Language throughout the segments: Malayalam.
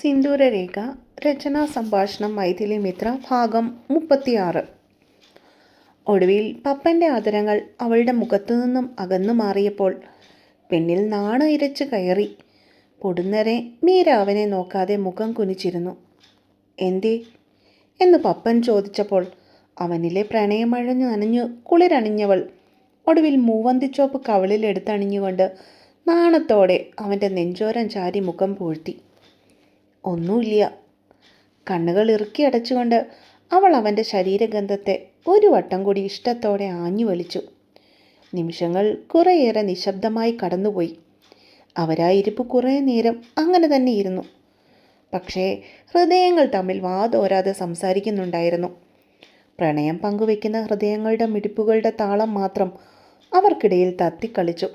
സിന്ദൂരരേഖ രചനാ സംഭാഷണം മൈഥിലി മിത്ര ഭാഗം മുപ്പത്തിയാറ്. ഒടുവിൽ പപ്പന്റെ ആദരങ്ങൾ അവളുടെ മുഖത്തു നിന്നും അകന്നു മാറിയപ്പോൾ പെണ്ണിൽ നാണ ഇരച്ച് കയറി പൊടുന്നരെ മീര അവനെ നോക്കാതെ മുഖം കുനിച്ചിരുന്നു. എന്തേ? എന്ന് പപ്പൻ ചോദിച്ചപ്പോൾ അവനിലെ പ്രണയമഴഞ്ഞു നനഞ്ഞു കുളിരണിഞ്ഞവൾ ഒടുവിൽ മൂവന്തിച്ചോപ്പ് കവളിൽ എടുത്തണിഞ്ഞുകൊണ്ട് നാണത്തോടെ അവന്റെ നെഞ്ചോരം ചാരി മുഖം പൂഴ്ത്തി. ഒന്നുമില്ല. കണ്ണുകൾ ഇറുക്കി അടച്ചുകൊണ്ട് അവൾ അവന്റെ ശരീരഗന്ധത്തെ ഒരു വട്ടം കൂടി ഇഷ്ടത്തോടെ ആഞ്ഞു വലിച്ചു. നിമിഷങ്ങൾ കുറേയേറെ നിശബ്ദമായി കടന്നുപോയി. അവരായിരിപ്പ് കുറേ നേരം അങ്ങനെ തന്നെ ഇരുന്നു. പക്ഷേ ഹൃദയങ്ങൾ തമ്മിൽ വാതോരാതെ സംസാരിക്കുന്നുണ്ടായിരുന്നു. പ്രണയം പങ്കുവെക്കുന്ന ഹൃദയങ്ങളുടെ മിടിപ്പുകളുടെ താളം മാത്രം അവർക്കിടയിൽ തത്തിക്കളിച്ചു.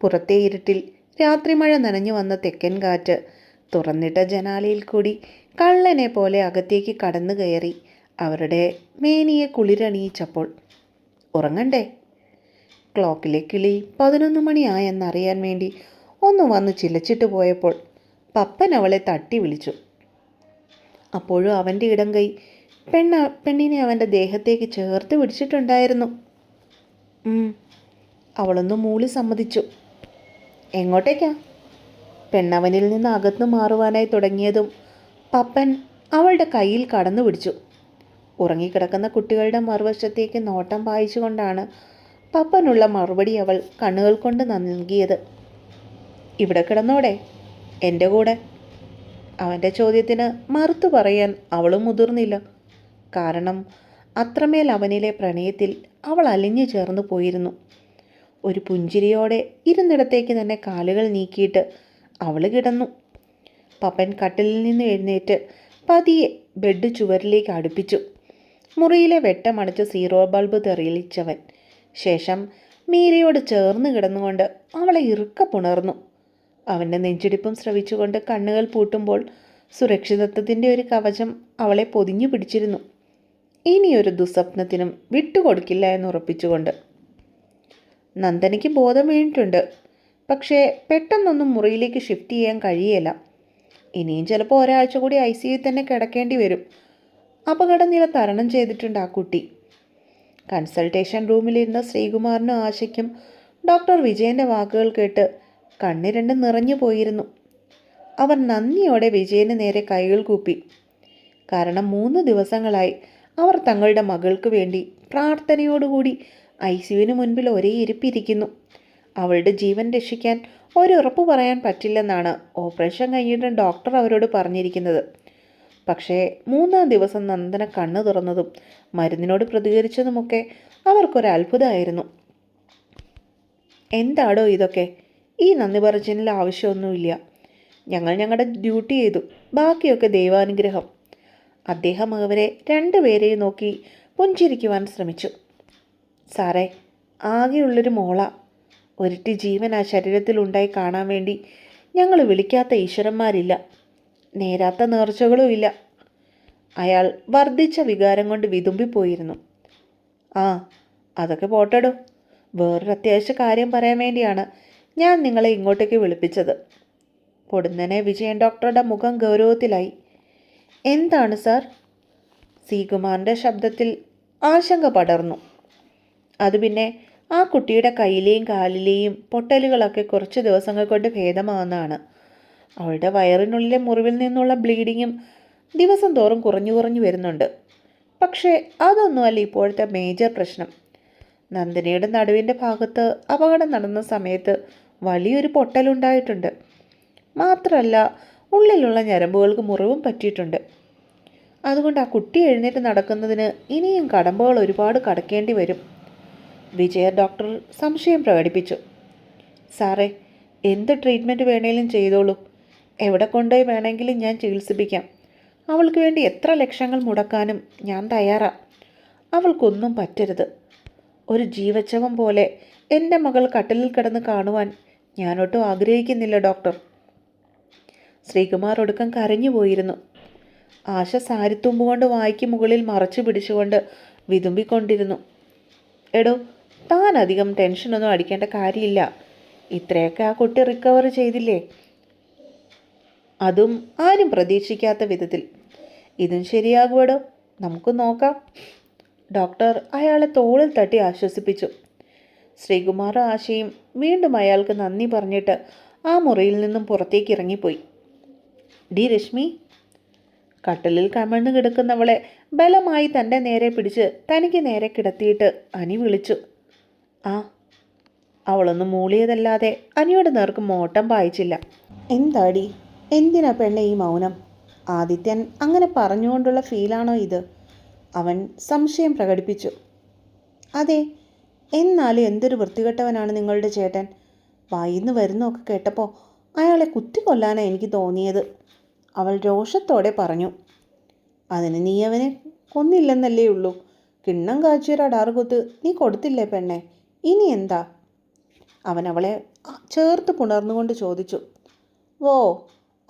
പുറത്തെ ഇരുട്ടിൽ രാത്രിമഴ നനഞ്ഞു വന്ന തെക്കൻ കാറ്റ് തുറന്നിട്ട ജനാലയിൽ കൂടി കള്ളനെ പോലെ അകത്തേക്ക് കടന്നു കയറി അവരുടെ മേനിയെ കുളിരണിയിച്ചപ്പോൾ ഉറങ്ങണ്ടേ? ക്ലോക്കിലെ കിളി പതിനൊന്ന് മണിയായെന്നറിയാൻ വേണ്ടി ഒന്ന് വന്ന് ചിലച്ചിട്ട് പോയപ്പോൾ പപ്പൻ അവളെ തട്ടി വിളിച്ചു. അപ്പോഴും അവന്റെ ഇടം കൈ പെണ്ണ പെണ്ണിനെ അവന്റെ ദേഹത്തേക്ക് ചേർത്ത് പിടിച്ചിട്ടുണ്ടായിരുന്നു. അവളൊന്ന് മൂളി സമ്മതിച്ചു. എങ്ങോട്ടേക്കാ? പെണ്ണവനിൽ നിന്ന് അകന്നു മാറുവാനായി തുടങ്ങിയതും പപ്പൻ അവളുടെ കയ്യിൽ കടന്നു പിടിച്ചു. ഉറങ്ങിക്കിടക്കുന്ന കുട്ടികളുടെ മറുവശത്തേക്ക് നോട്ടം പായിച്ചുകൊണ്ടാണ് പപ്പനുള്ള മറുപടി അവൾ കണ്ണുകൾ കൊണ്ട് നൽകിയത്. ഇവിടെ കിടന്നോടെ എന്റെ കൂടെ. അവന്റെ ചോദ്യത്തിന് മറുത്തു പറയാൻ അവളും മുതിർന്നില്ല. കാരണം അത്രമേൽ അവനിലെ പ്രണയത്തിൽ അവൾ അലിഞ്ഞു ചേർന്നു പോയിരുന്നു. ഒരു പുഞ്ചിരിയോടെ ഇരുന്നിടത്തേക്ക് തന്നെ കാലുകൾ നീക്കിയിട്ട് അവൾ കിടന്നു. പപ്പൻ കട്ടിലിൽ നിന്ന് എഴുന്നേറ്റ് പതിയെ ബെഡ് ചുവരിലേക്ക് അടുപ്പിച്ചു. മുറിയിലെ വെട്ടമടച്ച് സീറോ ബൾബ് തെറിയിച്ചവൻ. ശേഷം മീരയോട് ചേർന്ന് കിടന്നുകൊണ്ട് അവളെ ഇറുക്ക പുണർന്നു. അവന്റെ നെഞ്ചിടിപ്പും ശ്രവിച്ചുകൊണ്ട് കണ്ണുകൾ പൂട്ടുമ്പോൾ സുരക്ഷിതത്വത്തിന്റെ ഒരു കവചം അവളെ പൊതിഞ്ഞു പിടിച്ചിരുന്നു. ഇനിയൊരു ദുസ്വപ്നത്തിനും വിട്ടുകൊടുക്കില്ല എന്ന് ഉറപ്പിച്ചുകൊണ്ട്. നന്ദനയ്ക്ക് ബോധം വീണിട്ടുണ്ട്. പക്ഷേ പെട്ടെന്നൊന്നും മുറിയിലേക്ക് ഷിഫ്റ്റ് ചെയ്യാൻ കഴിയേല. ഇനിയും ചിലപ്പോൾ ഒരാഴ്ച കൂടി ഐ സിയിൽ തന്നെ കിടക്കേണ്ടി വരും. അപകടനില തരണം ചെയ്തിട്ടുണ്ട് ആ കുട്ടി. കൺസൾട്ടേഷൻ റൂമിലിരുന്ന ശ്രീകുമാറിനും ആശയ്ക്കും ഡോക്ടർ വിജയന്റെ വാക്കുകൾ കേട്ട് കണ്ണി രണ്ടും നിറഞ്ഞു പോയിരുന്നു. അവർ നന്ദിയോടെ വിജയന് നേരെ കൈകൾ കൂപ്പി. കാരണം മൂന്ന് ദിവസങ്ങളായി അവർ തങ്ങളുടെ മകൾക്ക് വേണ്ടി പ്രാർത്ഥനയോടുകൂടി ഐ സിയുവിന് മുൻപിൽ ഒരേ ഇരിപ്പിരിക്കുന്നു അവളുടെ ജീവൻ രക്ഷിക്കാൻ ഒരുറപ്പ് പറയാൻ പറ്റില്ലെന്നാണ് ഓപ്പറേഷൻ കഴിഞ്ഞിട്ട് ഡോക്ടർ അവരോട് പറഞ്ഞിരിക്കുന്നത്. പക്ഷേ മൂന്നാം ദിവസം നന്ദന കണ്ണു തുറന്നതും മരുന്നിനോട് പ്രതികരിച്ചതുമൊക്കെ അവർക്കൊരു അത്ഭുതമായിരുന്നു എന്താടോ ഇതൊക്കെ? ഈ നന്ദി പറച്ചിലിൽ ആവശ്യമൊന്നുമില്ല. ഞങ്ങൾ ഞങ്ങളുടെ ഡ്യൂട്ടി ചെയ്തു. ബാക്കിയൊക്കെ ദൈവാനുഗ്രഹം. അദ്ദേഹം അവരെ രണ്ടുപേരെയും നോക്കി പുഞ്ചിരിക്കുവാൻ ശ്രമിച്ചു. സാറേ ആകെയുള്ളൊരു മോള. ഒരിറ്റി ജീവൻ ആ ശരീരത്തിൽ ഉണ്ടായി കാണാൻ വേണ്ടി ഞങ്ങൾ വിളിക്കാത്ത ഈശ്വരന്മാരില്ല. നേരാത്ത നേർച്ചകളും ഇല്ല അയാൾ വർദ്ധിച്ച വികാരം കൊണ്ട് വിതുമ്പിപ്പോയിരുന്നു. ആ അതൊക്കെ പോട്ടടോ. വേറൊരു അത്യാവശ്യ കാര്യം പറയാൻ വേണ്ടിയാണ് ഞാൻ നിങ്ങളെ ഇങ്ങോട്ടേക്ക് വിളിപ്പിച്ചത്. പൊടുന്നനെ വിജയൻ ഡോക്ടറുടെ മുഖം ഗൗരവത്തിലായി. എന്താണ് സാർ? സീകുമാറിന്റെ ശബ്ദത്തിൽ ആശങ്ക പടർന്നു. അത് പിന്നെ ആ കുട്ടിയുടെ കയ്യിലെയും കാലിലെയും പൊട്ടലുകളൊക്കെ കുറച്ച് ദിവസങ്ങൾ കൊണ്ട് ഭേദമാവുന്നതാണ്. അവളുടെ വയറിനുള്ളിലെ മുറിവിൽ നിന്നുള്ള ബ്ലീഡിങ്ങും ദിവസം തോറും കുറഞ്ഞു കുറഞ്ഞു വരുന്നുണ്ട്. പക്ഷേ അതൊന്നുമല്ല ഇപ്പോഴത്തെ മേജർ പ്രശ്നം. നന്ദിനിയുടെ നടുവിന്റെ ഭാഗത്ത് അപകടം നടന്ന സമയത്ത് വലിയൊരു പൊട്ടലുണ്ടായിട്ടുണ്ട്. മാത്രമല്ല ഉള്ളിലുള്ള ഞരമ്പുകൾക്ക് മുറിവും പറ്റിയിട്ടുണ്ട്. അതുകൊണ്ട് ആ കുട്ടി എഴുന്നേറ്റ് നടക്കുന്നതിന് ഇനിയും കടമ്പകൾ ഒരുപാട് കടക്കേണ്ടി വരും. വിജയ ഡോക്ടർ സംശയം പ്രകടിപ്പിച്ചു. സാറേ എന്ത് ട്രീറ്റ്മെന്റ് വേണേലും ചെയ്തോളൂ. എവിടെ കൊണ്ടുപോയി വേണമെങ്കിലും ഞാൻ ചികിത്സിപ്പിക്കാം. അവൾക്ക് വേണ്ടി എത്ര ലക്ഷങ്ങൾ മുടക്കാനും ഞാൻ തയ്യാറാണ് അവൾക്കൊന്നും പറ്റരുത്. ഒരു ജീവച്ചവം പോലെ എന്റെ മകൾ കട്ടിലിൽ കിടന്ന് കാണുവാൻ ഞാനൊട്ടും ആഗ്രഹിക്കുന്നില്ല ഡോക്ടർ. ശ്രീകുമാർ ഒടുക്കം കരഞ്ഞു പോയിരുന്നു. ആശ സാരിത്തുമ്പുകൊണ്ട് വായിക്ക് മുകളിൽ മറച്ചു പിടിച്ചുകൊണ്ട് വിതുമ്പിക്കൊണ്ടിരുന്നു. എടോ താൻ അധികം ടെൻഷനൊന്നും അടിക്കേണ്ട കാര്യമില്ല. ഇത്രയൊക്കെ ആ കുട്ടി റിക്കവർ ചെയ്തില്ലേ? അതും ആരും പ്രതീക്ഷിക്കാത്ത വിധത്തിൽ. ഇതും ശരിയാകുവടോ? നമുക്ക് നോക്കാം. ഡോക്ടർ അയാളെ തോളിൽ തട്ടി ആശ്വസിപ്പിച്ചു. ശ്രീകുമാർ ആശയും വീണ്ടും അയാൾക്ക് നന്ദി പറഞ്ഞിട്ട് ആ മുറിയിൽ നിന്നും പുറത്തേക്ക് ഇറങ്ങിപ്പോയി. ഡി രശ്മി കട്ടലിൽ കമഴ്ന്നു കിടക്കുന്നവളെ ബലമായി തന്റെ നേരെ പിടിച്ച് തനിക്ക് നേരെ കിടത്തിയിട്ട് അനി വിളിച്ചു. ആ അവളൊന്ന് മൂളിയതല്ലാതെ അനിയുടെ നേർക്ക് മോട്ടം പായിച്ചില്ല. എന്താടി? എന്തിനാ പെണ്ണെ ഈ മൗനം? ആദിത്യൻ അങ്ങനെ പറഞ്ഞുകൊണ്ടുള്ള ഫീലാണോ ഇത്? അവൻ സംശയം പ്രകടിപ്പിച്ചു. അതെ എന്നാലും എന്തൊരു വൃത്തികെട്ടവനാണ് നിങ്ങളുടെ ചേട്ടൻ. വായിന്ന് വരുന്നൊക്കെ കേട്ടപ്പോൾ അയാളെ കുത്തിക്കൊല്ലാനാണ് എനിക്ക് തോന്നിയത്. അവൾ രോഷത്തോടെ പറഞ്ഞു അതിന് നീ അവനെ കൊന്നില്ലെന്നല്ലേ ഉള്ളൂ. കിണ്ണം കാച്ചിയൊരു അടാറുകുത്ത് നീ കൊടുത്തില്ലേ പെണ്ണെ? ഇനി എന്താ അവൻ അവളെ ചേർത്ത് പുണർന്നുകൊണ്ട് ചോദിച്ചു. ഓ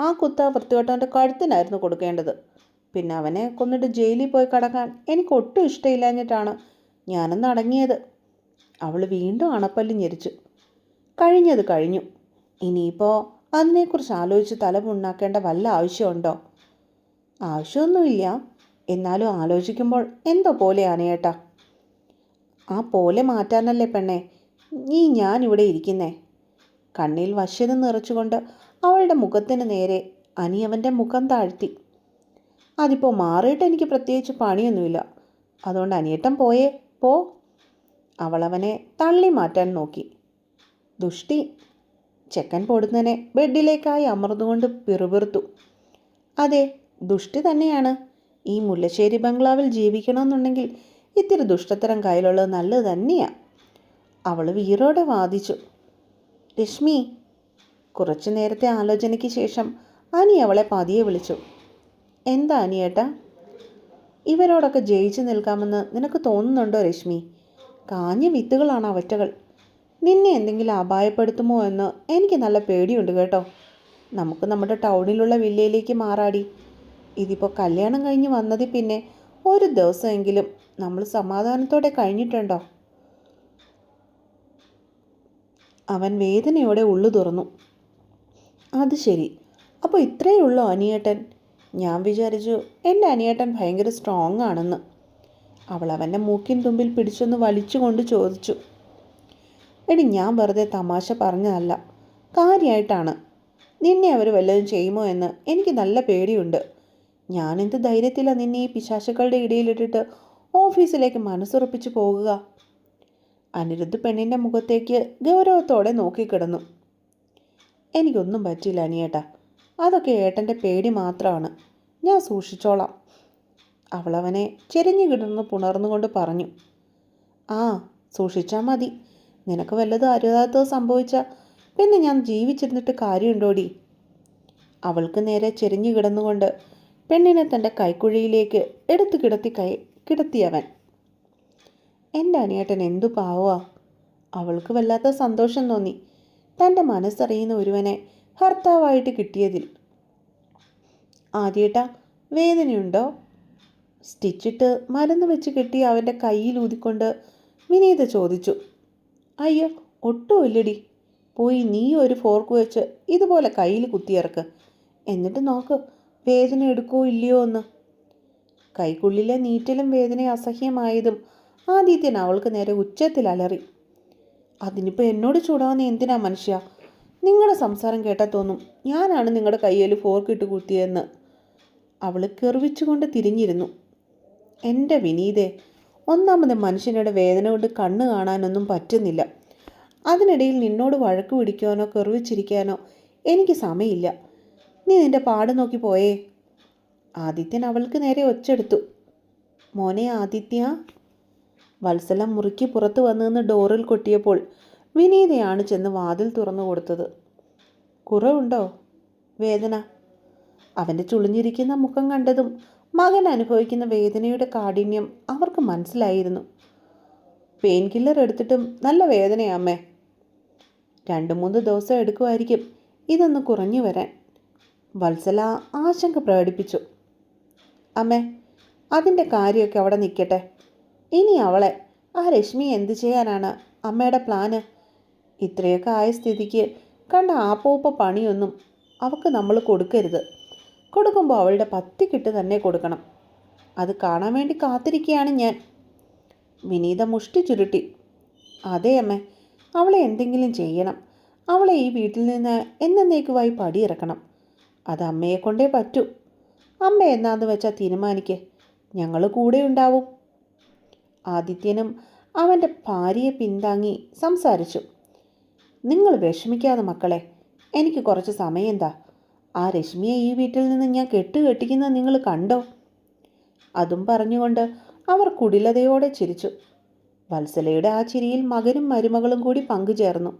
ആ കുത്ത വൃത്തികെട്ടവന്റെ കഴുത്തിനായിരുന്നു കൊടുക്കേണ്ടത്. പിന്നെ അവനെ കൊന്നിട്ട് ജയിലിൽ പോയി കടക്കാൻ എനിക്ക് ഒട്ടും ഇഷ്ടമില്ലാഞ്ഞിട്ടാണ് ഞാനൊന്ന് അടങ്ങിയത്. അവൾ വീണ്ടും അണപ്പല്ല് ഞെരിച്ചു. കഴിഞ്ഞത് കഴിഞ്ഞു. ഇനിയിപ്പോൾ അതിനെക്കുറിച്ച് ആലോചിച്ച് തല പുണ്ണാക്കേണ്ട വല്ല ആവശ്യമുണ്ടോ? ആവശ്യമൊന്നുമില്ല. എന്നാലും ആലോചിക്കുമ്പോൾ എന്തോ പോലെയാണ് ഏട്ടാ ആ പോലെ മാറ്റാനല്ലേ പെണ്ണെ? നീ ഞാനിവിടെ ഇരിക്കുന്നേ. കണ്ണിൽ വശ്യത നിറച്ചുകൊണ്ട് അവളുടെ മുഖത്തിന് നേരെ അനിയവന്റെ മുഖം താഴ്ത്തി. അതിപ്പോൾ മാറിയിട്ട് എനിക്ക് പ്രത്യേകിച്ച് പണിയൊന്നുമില്ല. അതുകൊണ്ട് അനിയേട്ടൻ പോയേ പോ. അവളവനെ തള്ളി മാറ്റാൻ നോക്കി. ദുഷ്ടി ചെക്കൻ പൊടുന്നനെ ബെഡിലേക്കായി അമർന്നുകൊണ്ട് പിറുപിറുത്തു. അതെ ദുഷ്ടി തന്നെയാണ്. ഈ മുല്ലശ്ശേരി ബംഗ്ലാവിൽ ജീവിക്കണമെന്നുണ്ടെങ്കിൽ ഇത്തിരി ദുഷ്ടത്തരം കയ്യിലുള്ളത് നല്ലത് തന്നെയാണ് അവൾ വീറോടെ വാദിച്ചു. രശ്മി കുറച്ചു നേരത്തെ ആലോചനയ്ക്ക് ശേഷം അനി അവളെ പതിയെ വിളിച്ചു. എന്താ അനിയേട്ടാ? ഇവരോടൊക്കെ ജയിച്ചു നിൽക്കാമെന്ന് നിനക്ക് തോന്നുന്നുണ്ടോ രശ്മി? കാഞ്ഞ വിത്തുകളാണ് അവറ്റകൾ. നിന്നെ എന്തെങ്കിലും അപായപ്പെടുത്തുമോ എന്ന് എനിക്ക് നല്ല പേടിയുണ്ട് കേട്ടോ. നമുക്ക് നമ്മുടെ ടൗണിലുള്ള വില്ലയിലേക്ക് മാറാടി. ഇതിപ്പോൾ കല്യാണം കഴിഞ്ഞ് വന്നതിൽ പിന്നെ ഒരു ദിവസമെങ്കിലും നമ്മൾ സമാധാനത്തോടെ കഴിഞ്ഞിട്ടുണ്ടോ? അവൻ വേദനയോടെ ഉള്ളു തുറന്നു. അത് ശരി. അപ്പോൾ ഇത്രയേ ഉള്ളൂ അനിയേട്ടൻ? ഞാൻ വിചാരിച്ചു എന്റെ അനിയേട്ടൻ ഭയങ്കര സ്ട്രോങ് ആണെന്ന്. അവൾ അവന്റെ മൂക്കിൻ തുമ്പിൽ പിടിച്ചൊന്ന് വലിച്ചുകൊണ്ട് ചോദിച്ചു. എടി ഞാൻ വെറുതെ തമാശ പറഞ്ഞതല്ല. കാര്യമായിട്ടാണ് നിന്നെ അവർ വല്ലതും ചെയ്യുമോ എന്ന് എനിക്ക് നല്ല പേടിയുണ്ട്. ഞാനെന്ത് ധൈര്യത്തിലാണ് നിന്നെ ഈ പിശാശുക്കളുടെ ഇടയിലിട്ടിട്ട് ഓഫീസിലേക്ക് മനസ്സുറപ്പിച്ച് പോകുക. അനിരുദ്ധ് പെണ്ണിന്റെ മുഖത്തേക്ക് ഗൗരവത്തോടെ നോക്കിക്കിടന്നു. എനിക്കൊന്നും പറ്റില്ല അനിയേട്ടാ. അതൊക്കെ ഏട്ടന്റെ പേടി മാത്രമാണ്. ഞാൻ സൂക്ഷിച്ചോളാം. അവളവനെ ചെരിഞ്ഞു കിടന്ന് പുണർന്നുകൊണ്ട് പറഞ്ഞു. ആ സൂക്ഷിച്ചാൽ മതി. നിനക്ക് വല്ലതും അരുതാത്തത് സംഭവിച്ചാൽ പിന്നെ ഞാൻ ജീവിച്ചിരുന്നിട്ട് കാര്യമുണ്ടോടി? അവൾക്ക് നേരെ ചെരിഞ്ഞു കിടന്നുകൊണ്ട് പെണ്ണിനെ തന്റെ കൈക്കുഴിയിലേക്ക് എടുത്തു കിടത്തി കൈ കിടത്തിയവൻ. എന്റെ അനിയേട്ടൻ എന്തു പാവോ അവൾക്ക് വല്ലാത്ത സന്തോഷം തോന്നി. തന്റെ മനസ്സറിയുന്ന ഒരുവനെ ഭർത്താവായിട്ട് കിട്ടിയതിൽ. ആദ്യേട്ട വേദനയുണ്ടോ? സ്റ്റിച്ചിട്ട് മരുന്ന് വെച്ച് കെട്ടി അവന്റെ കയ്യിൽ ഊതിക്കൊണ്ട് വിനീത ചോദിച്ചു. അയ്യോ ഒട്ടുമില്ലടി പോയി നീ ഒരു ഫോർക്ക് വെച്ച് ഇതുപോലെ കയ്യിൽ കുത്തിയിറക്ക്. എന്നിട്ട് നോക്ക് വേദന എടുക്കോ ഇല്ലയോ എന്ന്. കൈക്കുള്ളിലെ നീറ്റലും വേദന അസഹ്യമായതും ആദിത്യൻ അവൾക്ക് നേരെ ഉച്ചത്തിൽ അലറി. അതിനിപ്പോൾ എന്നോട് ചൂടാവുന്ന എന്തിനാ മനുഷ്യ? നിങ്ങളുടെ സംസാരം കേട്ടാൽ തോന്നും. ഞാനാണ് നിങ്ങളുടെ കയ്യിൽ ഫോർക്ക് ഇട്ട് കുത്തിയതെന്ന്. അവൾ കെറിവിച്ചുകൊണ്ട് തിരിഞ്ഞിരുന്നു. എന്റെ വിനീതെ ഒന്നാമത് മനുഷ്യനുടെ വേദന കൊണ്ട് കണ്ണ് കാണാനൊന്നും പറ്റുന്നില്ല. അതിനിടയിൽ നിന്നോട് വഴക്ക് പിടിക്കാനോ കെറിവിച്ചിരിക്കാനോ എനിക്ക് സമയമില്ല. നീ നിന്റെ പാട് നോക്കി പോയേ. ആദിത്യൻ അവൾക്ക് നേരെ ഒച്ചെടുത്തു. മോനെ ആദിത്യ വത്സലം മുറുക്കി പുറത്തു വന്നെന്ന് ഡോറിൽ കൊട്ടിയപ്പോൾ വിനീതയാണ് ചെന്ന് വാതിൽ തുറന്നു കൊടുത്തത്. കുറവുണ്ടോ? വേദന. അവന്റെ ചുളിഞ്ഞിരിക്കുന്ന മുഖം കണ്ടതും മകൻ അനുഭവിക്കുന്ന വേദനയുടെ കാഠിന്യം അവർക്ക് മനസ്സിലായിരുന്നു. പെയിൻ കില്ലർ എടുത്തിട്ടും നല്ല വേദനയാമ്മേ രണ്ട് മൂന്ന് ദിവസം എടുക്കുമായിരിക്കും ഇതൊന്ന് കുറഞ്ഞു വരാൻ. വത്സല ആശങ്ക പ്രകടിപ്പിച്ചു. അമ്മേ അതിന്റെ കാര്യമൊക്കെ അവിടെ നിൽക്കട്ടെ. ഇനി അവളെ ആ രശ്മി എന്ത് ചെയ്യാനാണ് അമ്മയുടെ പ്ലാന്? ഇത്രയൊക്കെ ആയ സ്ഥിതിക്ക് കണ്ട ആപ്പൂപ്പ പണിയൊന്നും അവൾക്ക് നമ്മൾ കൊടുക്കരുത്. കൊടുക്കുമ്പോൾ അവളുടെ പത്തിക്കിട്ട് തന്നെ കൊടുക്കണം. അത് കാണാൻ വേണ്ടി കാത്തിരിക്കുകയാണ് ഞാൻ. വിനീത മുഷ്ടി ചുരുട്ടി. അതെ അമ്മേ അവളെ എന്തെങ്കിലും ചെയ്യണം. അവളെ ഈ വീട്ടിൽ നിന്ന് എന്നേക്കുമായി പടിയിറക്കണം. അത് അമ്മയെ കൊണ്ടേ പറ്റൂ. അമ്മ എന്നാന്ന് വെച്ചാൽ തീരുമാനിക്ക്. ഞങ്ങൾ കൂടെ ഉണ്ടാവും. ആദിത്യനും അവന്റെ ഭാര്യയെ പിന്താങ്ങി സംസാരിച്ചു. നിങ്ങൾ വിഷമിക്കാതെ മക്കളെ എനിക്ക് കുറച്ച് സമയം എന്താ ആ രശ്മിയെ ഈ വീട്ടിൽ നിന്ന് ഞാൻ കെട്ടുകെട്ടിക്കുന്നത് നിങ്ങൾ കണ്ടോ? അതും പറഞ്ഞുകൊണ്ട് അവർ കുടിലതയോടെ ചിരിച്ചു. വത്സലയുടെ ആ ചിരിയിൽ മകനും മരുമകളും കൂടി പങ്കുചേർന്നു.